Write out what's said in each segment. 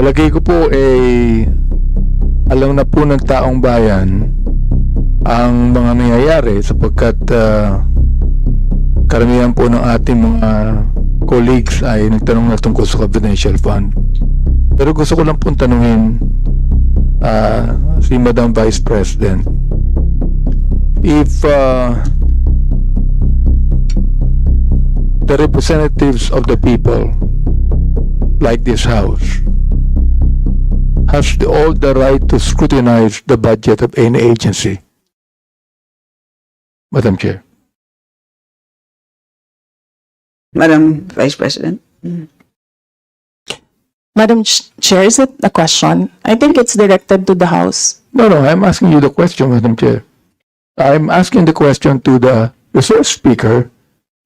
Palagay ko po eh alam na po ng taong bayan ang mga nangyayari sapagkat ah, karamihan po ng ating mga colleagues ay nagtanong na tungkol sa confidential fund. Pero gusto ko lang pong tanungin ah, si Madam Vice President if ah, the representatives of the people like this house has the, all the right to scrutinize the budget of any agency. Madam Chair. Madam Vice President. Mm. Madam Ch- Chair, is it a question? I think it's directed to the House. No, no, I'm asking you the question, Madam Chair. I'm asking the question to the resource speaker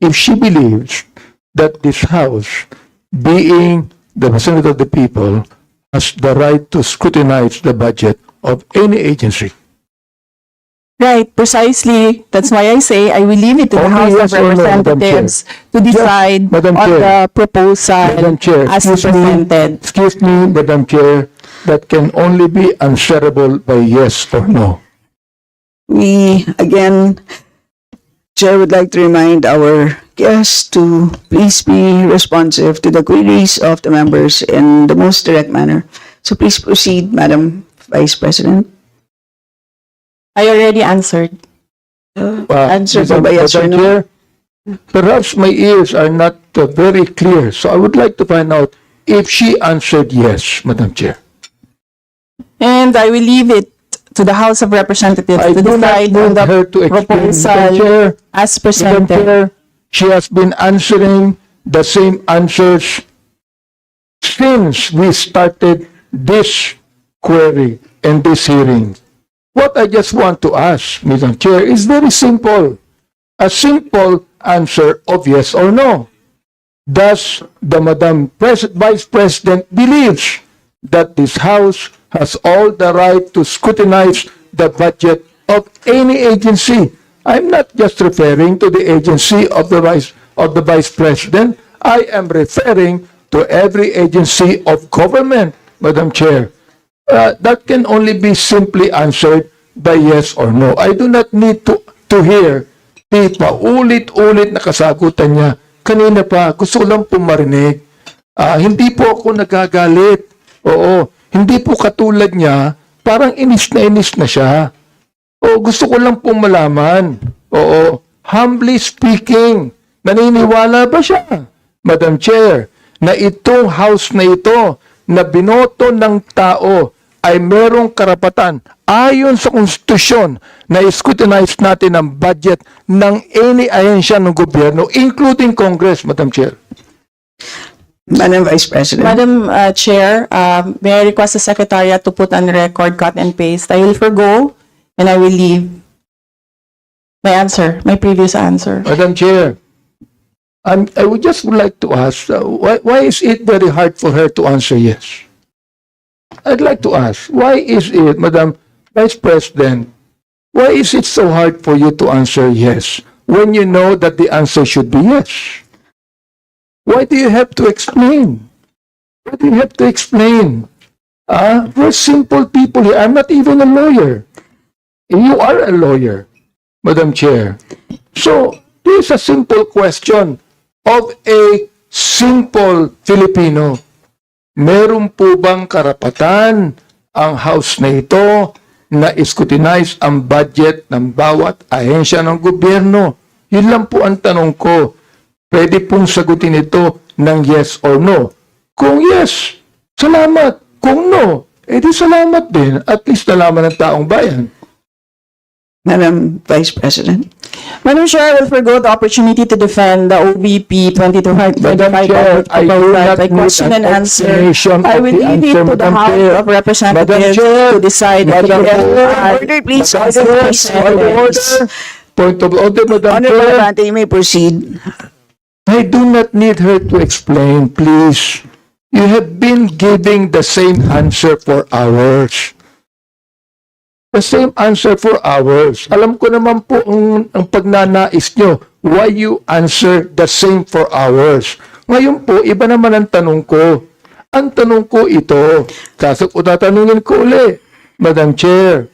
if she believes that this House, being the representative of the people, has the right to scrutinize the budget of any agency. Right, precisely. That's why I say I will leave it to the Only House of yes or no, Madam Chair. Representatives to decide Madam on Chair. the proposal Chair, as excuse me, presented. excuse me, Madam Chair, that can only be answerable by yes or no. We, again, Chair would like to remind our guests to please be responsive to the queries of the members in the most direct manner. So please proceed, Madam Vice President. I already answered. Uh, Answer Madam- by yes or Madam no. Chair, Perhaps my ears are not uh, very clear, so I would like to find out if she answered yes, Madam Chair. And I will leave it to the House of Representatives I to do not decide on need her to the explain, Madam proposal Chair. as Madam presented. Chair, she has been answering the same answers since we started this query and this hearing. What I just want to ask, Madam Chair, is very simple. A simple answer of yes or no. Does the Madam Pres- Vice President believes that this House has all the right to scrutinize the budget of any agency? I'm not just referring to the agency of the Vice, of the Vice President. I am referring to every agency of government, Madam Chair. Uh, that can only be simply answered by yes or no. I do not need to, to hear di paulit-ulit na kasagutan niya. Kanina pa, gusto ko lang po marinig. Ah, hindi po ako nagagalit. Oo, hindi po katulad niya, parang inis na inis na siya. Oo, gusto ko lang pong malaman. Oo, humbly speaking, naniniwala ba siya, Madam Chair, na itong house na ito, na binoto ng tao, ay merong karapatan ayon sa konstitusyon na scrutinize natin ang budget ng any ahensya ng gobyerno, including Congress, Madam Chair. Madam Vice President. Madam uh, Chair, um, may I request the Secretariat to put on record cut and paste. I will forgo and I will leave my answer, my previous answer. Madam Chair, I'm, I would just would like to ask, uh, why, why is it very hard for her to answer yes? I'd like to ask, why is it, Madam Vice President, why is it so hard for you to answer yes when you know that the answer should be yes? Why do you have to explain? Why do you have to explain? Ah, we're simple people here. I'm not even a lawyer. You are a lawyer, Madam Chair. So, this is a simple question of a simple Filipino. Meron po bang karapatan ang House na ito na scrutinize ang budget ng bawat ahensya ng gobyerno? Yun lang po ang tanong ko. Pwede pong sagutin ito ng yes or no. Kung yes, salamat. Kung no, edi salamat din. At least nalaman ng taong bayan. Madam Vice President. Madam Chair, I will forgo the opportunity to defend the OVP 2025 Madam Chair, I do proposal not by need question an and answer. I of will leave it to the Madam House Chair. of Representatives Chair, to decide. Madam Chair, Order, please. as Order, order. Point of order, Madam Honorable Chair. Abante, you may proceed. I do not need her to explain, please. You have been giving the same answer for hours. The same answer for hours. Alam ko naman po ang, ang pagnanais nyo, why you answer the same for hours. Ngayon po, iba naman ang tanong ko. Ang tanong ko ito, sasok o tatanungin ko uli, Madam Chair,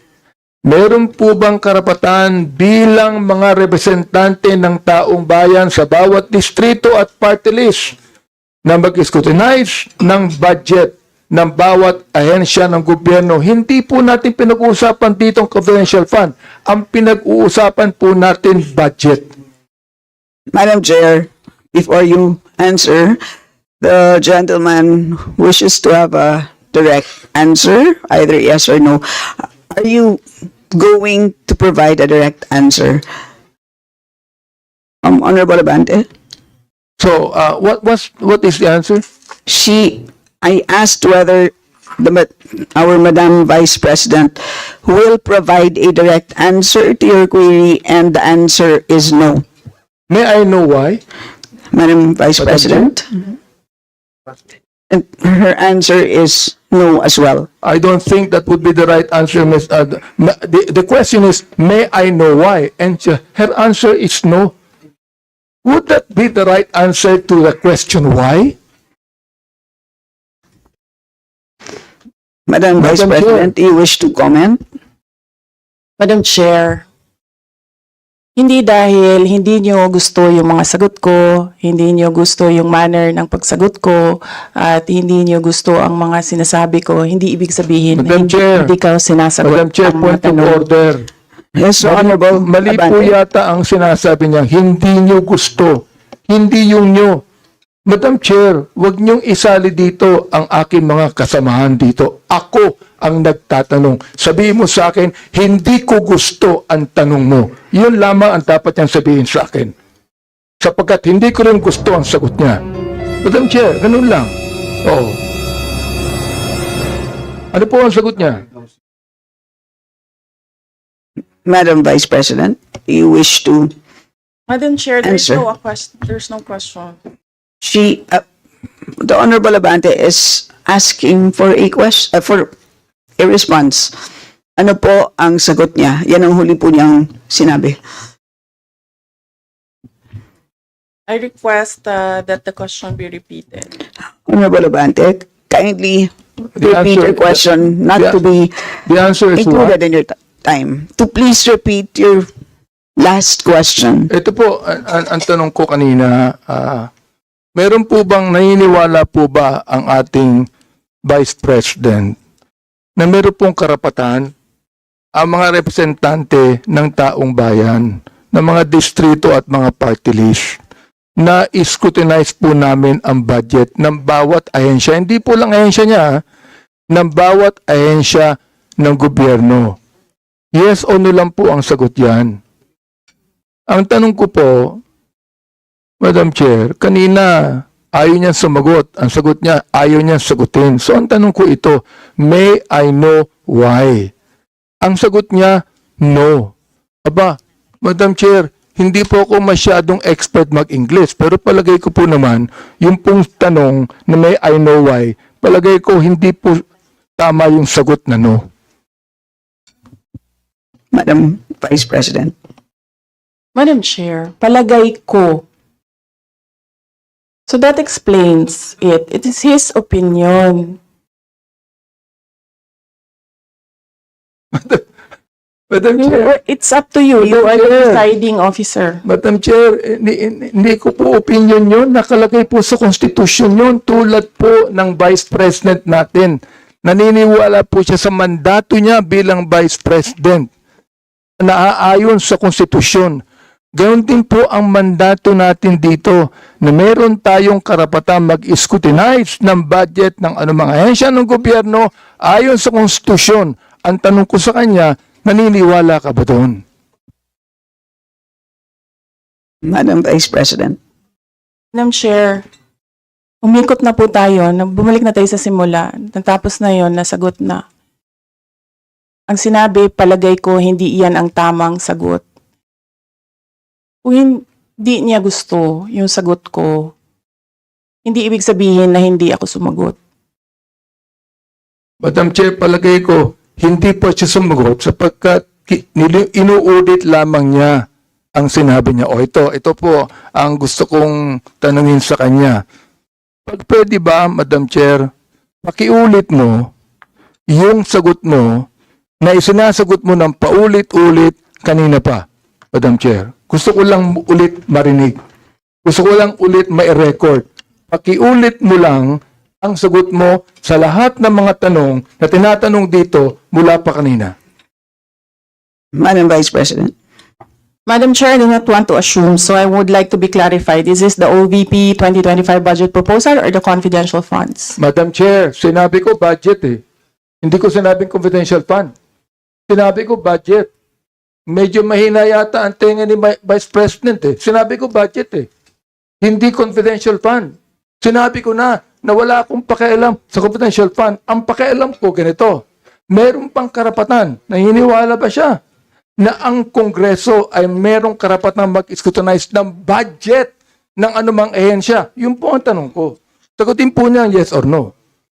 meron po bang karapatan bilang mga representante ng taong bayan sa bawat distrito at party list na mag-scrutinize ng budget ng bawat ahensya ng gobyerno. Hindi po natin pinag-uusapan dito ang confidential fund. Ang pinag-uusapan po natin budget. Madam Chair, before you answer, the gentleman wishes to have a direct answer, either yes or no. Are you going to provide a direct answer? Um, Honorable Abante? So, uh, what was what is the answer? She, I asked whether the, ma- our Madam Vice President will provide a direct answer to your query, and the answer is no. May I know why? Madam Vice Madam President? And her answer is no as well. I don't think that would be the right answer, Miss. Uh, the, the, the question is, may I know why? And uh, her answer is no. Would that be the right answer to the question why? Madam Vice Madam Chair. President, do you wish to comment? Madam Chair, hindi dahil hindi nyo gusto yung mga sagot ko, hindi nyo gusto yung manner ng pagsagot ko, at hindi nyo gusto ang mga sinasabi ko, hindi ibig sabihin na Madam hindi, Chair. hindi ka sinasagot Madam Chair, ang mga point of tanong. order. Yes, Mali- Honorable Mali po Abante. yata ang sinasabi niya, hindi niyo gusto. Hindi yung nyo. Madam Chair, wag niyong isali dito ang aking mga kasamahan dito. Ako ang nagtatanong. Sabihin mo sa akin, hindi ko gusto ang tanong mo. Yun lamang ang dapat niyang sabihin sa akin. Sapagkat hindi ko rin gusto ang sagot niya. Madam Chair, ganun lang. Oo. Ano po ang sagot niya? Madam Vice President, do you wish to, Madam Chair, there's Answer. no, question, there's no question. she, uh, the Honorable Abante is asking for a question, uh, for a response. Ano po ang sagot niya? Yan ang huli po niyang sinabi. I request uh, that the question be repeated. Honorable Abante, kindly The repeat answer- your question, not the- to be The answer is what? included in your time. To please repeat your last question. Ito po, ang, ang, ang tanong ko kanina, ah, meron po bang naniniwala po ba ang ating Vice President na meron pong karapatan ang mga representante ng taong bayan, ng mga distrito at mga party list na scrutinize po namin ang budget ng bawat ahensya. Hindi po lang ahensya niya, ah, ng bawat ahensya ng gobyerno. Yes o no lang po ang sagot yan. Ang tanong ko po, Madam Chair, kanina ayaw niya sumagot. Ang sagot niya, ayaw niya sagutin. So ang tanong ko ito, may I know why? Ang sagot niya, no. Aba, Madam Chair, hindi po ako masyadong expert mag-English, pero palagay ko po naman, yung pong tanong na may I know why, palagay ko hindi po tama yung sagot na no. Madam Vice President. Madam Chair, palagay ko. So that explains it. It is his opinion. Madam Chair, It's up to you. You are the Chair. presiding officer. Madam Chair, hindi, hindi ko po opinion yun. Nakalagay po sa Constitution yun tulad po ng Vice President natin. Naniniwala po siya sa mandato niya bilang Vice President. Naaayon sa Konstitusyon. Gayon din po ang mandato natin dito na meron tayong karapatan mag-scrutinize ng budget ng anumang ahensya ng gobyerno ayon sa Konstitusyon. Ang tanong ko sa kanya, naniniwala ka ba doon? Madam Vice President. Madam Chair, umikot na po tayo. Bumalik na tayo sa simula. Natapos na yon nasagot na. Ang sinabi, palagay ko, hindi iyan ang tamang sagot. Kung hindi niya gusto yung sagot ko, hindi ibig sabihin na hindi ako sumagot. Madam Chair, palagay ko, hindi po siya sumagot sapagkat inuudit lamang niya ang sinabi niya. O ito, ito po ang gusto kong tanungin sa kanya. Pag pwede ba, Madam Chair, pakiulit mo yung sagot mo na isinasagot mo ng paulit-ulit kanina pa, Madam Chair. Gusto ko lang ulit marinig. Gusto ko lang ulit mai-record. Pakiulit mo lang ang sagot mo sa lahat ng mga tanong na tinatanong dito mula pa kanina. Madam Vice President. Madam Chair, I do not want to assume, so I would like to be clarified. Is this the OVP 2025 budget proposal or the confidential funds? Madam Chair, sinabi ko budget eh. Hindi ko sinabing confidential fund. Sinabi ko budget. Medyo mahina yata ang tenga ni Vi- Vice President eh. Sinabi ko budget eh. Hindi confidential fund. Sinabi ko na na wala akong pakialam sa confidential fund. Ang pakialam ko ganito. Meron pang karapatan. Naniniwala ba siya na ang Kongreso ay merong karapatan mag-scrutinize ng budget ng anumang ehensya? Yun po ang tanong ko. Sagutin po niya yes or no.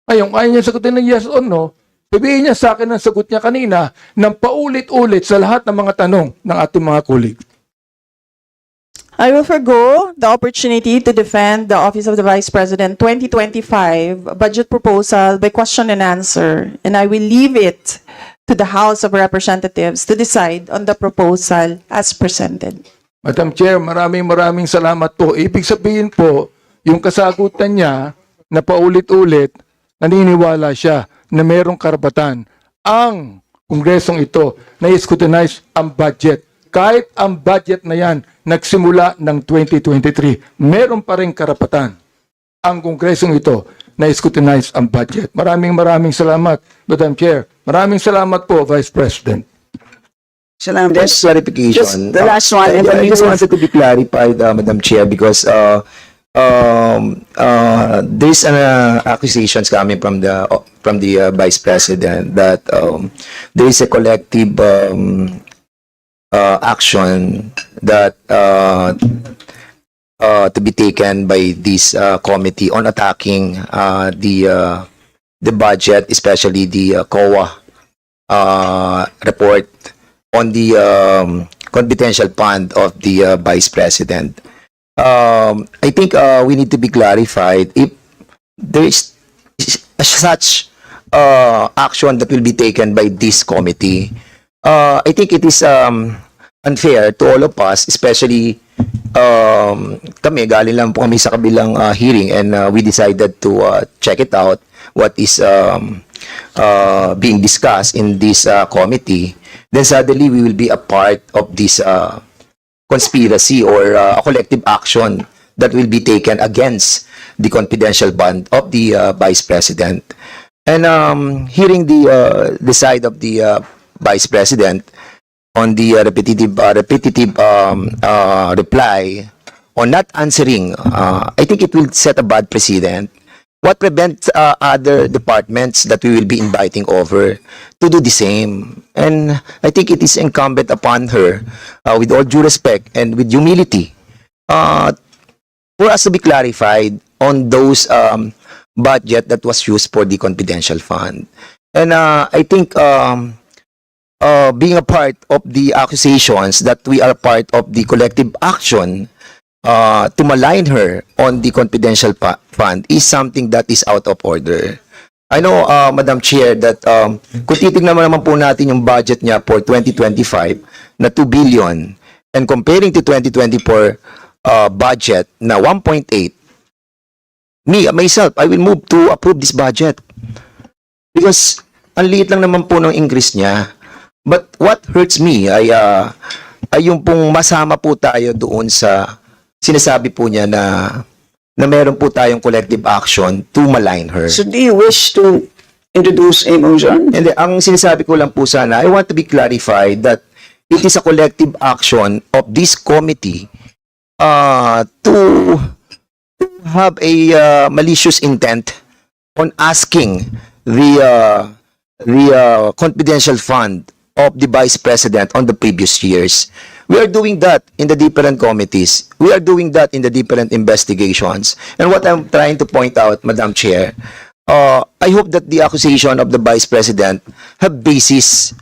Ngayon, ayaw niya sagutin ng yes or no, sabihin niya sa akin ang sagot niya kanina ng paulit-ulit sa lahat ng mga tanong ng ating mga kulig. I will forgo the opportunity to defend the Office of the Vice President 2025 budget proposal by question and answer, and I will leave it to the House of Representatives to decide on the proposal as presented. Madam Chair, maraming maraming salamat po. Ibig sabihin po, yung kasagutan niya na paulit-ulit, naniniwala siya na merong karapatan ang kongresong ito na scrutinize ang budget. Kahit ang budget na yan nagsimula ng 2023, meron pa rin karapatan ang kongresong ito na scrutinize ang budget. Maraming maraming salamat, Madam Chair. Maraming salamat po, Vice President. Salamat. Just clarification. Just the last one, Uh, yeah, I just wanted to be clarified, uh, Madam Chair, because uh, um, uh, there's an uh, accusations coming from the from the uh, Vice President that um, there is a collective um, uh, action that uh, uh, to be taken by this uh, committee on attacking uh, the uh, the budget, especially the uh, COA uh, report on the um, confidential fund of the uh, vice president. Um, I think uh, we need to be clarified if there is such uh, action that will be taken by this committee. Uh, I think it is um, unfair to all of us, especially um, kami, galing lang po kami sa kabilang uh, hearing and uh, we decided to uh, check it out what is um, uh, being discussed in this uh, committee, then suddenly we will be a part of this uh, conspiracy or uh, a collective action that will be taken against the confidential bond of the uh, vice president. And um, hearing the uh, the side of the uh, vice president on the uh, repetitive uh, repetitive um, uh, reply on not answering, uh, I think it will set a bad precedent. What prevents uh, other departments that we will be inviting over to do the same? And I think it is incumbent upon her, uh, with all due respect and with humility, uh, for us to be clarified on those um, budget that was used for the confidential fund. And uh, I think um, uh, being a part of the accusations that we are part of the collective action uh, to malign her on the confidential fund is something that is out of order. I know, uh, Madam Chair, that um, kung titignan mo naman po natin yung budget niya for 2025 na 2 billion and comparing to 2024 uh, budget na 1.8, me, myself, I will move to approve this budget. Because ang liit lang naman po ng increase niya. But what hurts me ay, uh, ay yung pong masama po tayo doon sa sinasabi po niya na na meron po tayong collective action to malign her. So do you wish to introduce a motion? And then, ang sinasabi ko lang po sana, I want to be clarified that it is a collective action of this committee uh, to have a uh, malicious intent on asking the uh, the uh, confidential fund of the vice president on the previous years. We are doing that in the different committees. We are doing that in the different investigations. And what I'm trying to point out, Madam Chair, uh, I hope that the accusation of the vice president have basis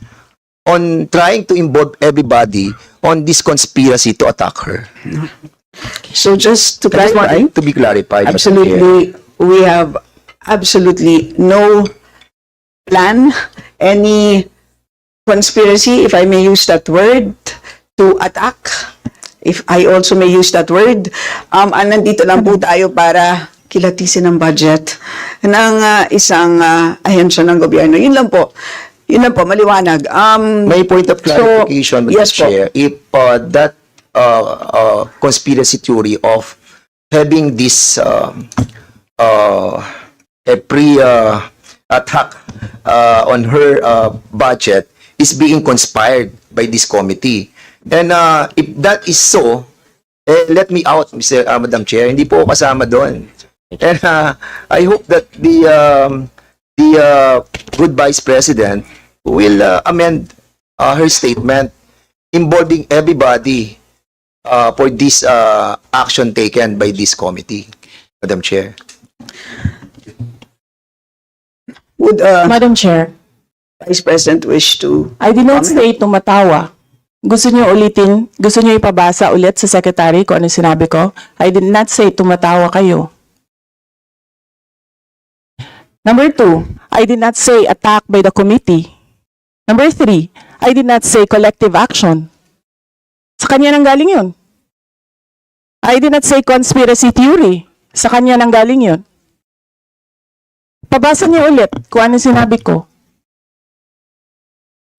on trying to involve everybody on this conspiracy to attack her. So just to I just clarify, to be clarified. Madam Chair. absolutely, we have absolutely no plan, any conspiracy, if I may use that word, to attack, if I also may use that word. Um, ah, nandito lang po tayo para kilatisin ang budget ng ah, isang ah, ahensya ng gobyerno. Yun lang po. Yun lang po, maliwanag. Um, May point of clarification, Madam yes po. Chair. If uh, that uh, uh, conspiracy theory of having this um, uh, a pre uh, attack uh, on her uh, budget is being conspired by this committee. And uh, if that is so, eh, let me out, Mr. uh, Madam Chair. Hindi po ako kasama doon. And uh, I hope that the um, the uh, good Vice President will uh, amend uh, her statement involving everybody uh, for this uh, action taken by this committee, Madam Chair. would uh, Madam Chair, Vice President wish to I did not say tumatawa. Gusto niyo ulitin, gusto niyo ipabasa ulit sa secretary kung ano sinabi ko? I did not say tumatawa kayo. Number two, I did not say attack by the committee. Number three, I did not say collective action. Sa kanya nang galing yun. I did not say conspiracy theory. Sa kanya nang galing yun. Pabasa niyo ulit kung ano sinabi ko.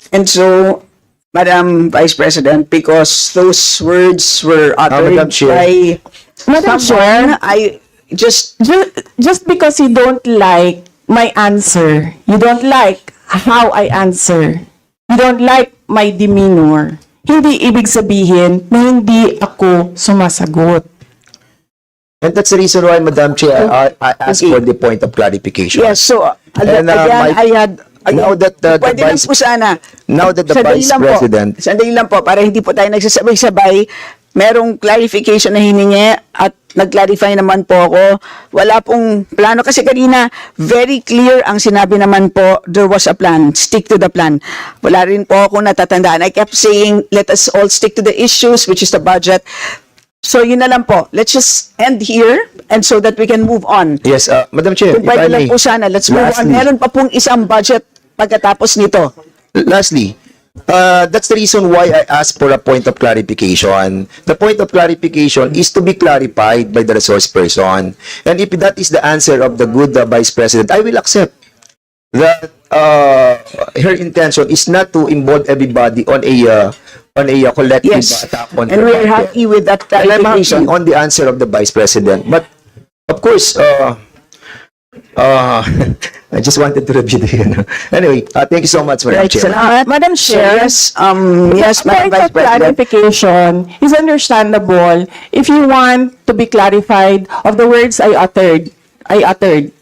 And so, Madam Vice President, because those words were uttered Madam Chair. by Madam someone, I just, just, just because you don't like my answer, you don't like how I answer, you don't like my demeanor, hindi ibig sabihin na hindi ako sumasagot. And that's the reason why, Madam Chair, I, I asked Okay. for the point of clarification. yes, so, uh, And, uh, again, my- I had, now that the- the pwede lang Vice- po sana. Now that the Sandali Vice lang po. President Sandali lang po, para hindi po tayo nagsasabay-sabay, merong clarification na hiningi at nag-clarify naman po ako. Wala pong plano kasi kanina very clear ang sinabi naman po there was a plan. Stick to the plan. Wala rin po ako natatandaan. I kept saying let us all stick to the issues which is the budget. So yun na lang po. Let's just end here and so that we can move on. Yes, uh, Madam Chair, Kung if I pwede lang may. po sana, let's move on. Meron pa pong isang budget pagkatapos nito. Lastly, uh, that's the reason why I asked for a point of clarification. The point of clarification is to be clarified by the resource person. And if that is the answer of the good uh, Vice President, I will accept that uh, her intention is not to involve everybody on a uh, on a uh, collective Yes. attack on And we're happy with that And I'm happy clarification. on the answer of the Vice President. But, of course, uh, uh, I just wanted to review the, ano. Anyway, uh, thank you so much, Madam Right, Chair. salamat. Madam So, Chair, yes, um, yes, Madam point Vice of President. clarification is understandable if you want to be clarified of the words I uttered. I uttered.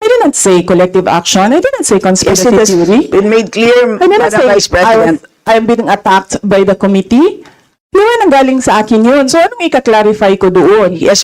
I did not say collective action. I did not say Yes, conspiracy it has theory. been made clear, I did not Madam say Vice President. I, I'm being attacked by the committee. Di ba nanggaling sa akin yun? So, anong ika-clarify ko doon? Yes,